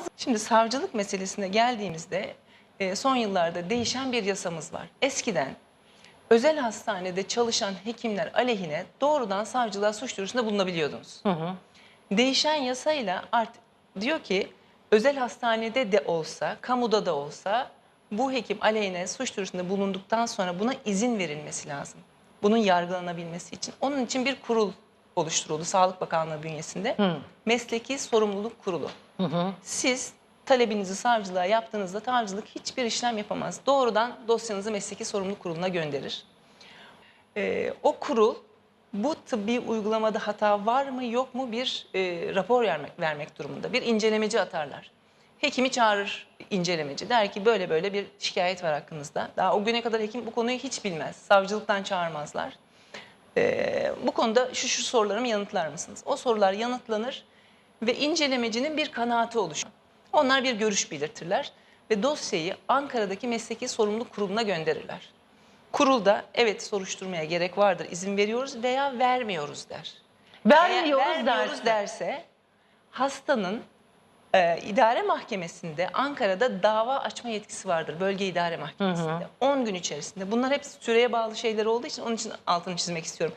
Bazı şimdi savcılık meselesine geldiğimizde e, son yıllarda değişen bir yasamız var. Eskiden özel hastanede çalışan hekimler aleyhine doğrudan savcılığa suç duyurusunda bulunabiliyordunuz. Değişen yasayla artık diyor ki özel hastanede de olsa, kamuda da olsa bu hekim aleyhine suç duyurusunda bulunduktan sonra buna izin verilmesi lazım. Bunun yargılanabilmesi için. Onun için bir kurul oluşturuldu Sağlık Bakanlığı bünyesinde. Mesleki Sorumluluk Kurulu. Siz talebinizi savcılığa yaptığınızda savcılık hiçbir işlem yapamaz. Doğrudan dosyanızı Mesleki Sorumluluk Kurulu'na gönderir. Ee, o kurul bu tıbbi uygulamada hata var mı yok mu bir e, rapor vermek, vermek durumunda. Bir incelemeci atarlar. Hekimi çağırır incelemeci. Der ki böyle böyle bir şikayet var hakkınızda. Daha o güne kadar hekim bu konuyu hiç bilmez. Savcılıktan çağırmazlar. Ee, bu konuda şu şu sorularımı yanıtlar mısınız? O sorular yanıtlanır ve incelemecinin bir kanaati oluşur. Onlar bir görüş belirtirler ve dosyayı Ankara'daki Mesleki Sorumluluk Kurulu'na gönderirler. Kurulda evet soruşturmaya gerek vardır, izin veriyoruz veya vermiyoruz der. Vermiyoruz, Eğer vermiyoruz derse. derse hastanın e, idare mahkemesinde Ankara'da dava açma yetkisi vardır. Bölge idare mahkemesinde. 10 gün içerisinde. Bunlar hep süreye bağlı şeyler olduğu için onun için altını çizmek istiyorum.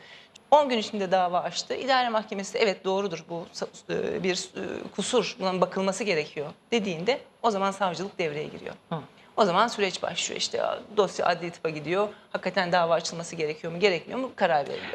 10 gün içinde dava açtı. İdare mahkemesi de evet doğrudur bu e, bir e, kusur buna bakılması gerekiyor dediğinde o zaman savcılık devreye giriyor. O zaman süreç başlıyor işte dosya adli tıpa gidiyor. Hakikaten dava açılması gerekiyor mu gerekmiyor mu karar veriliyor.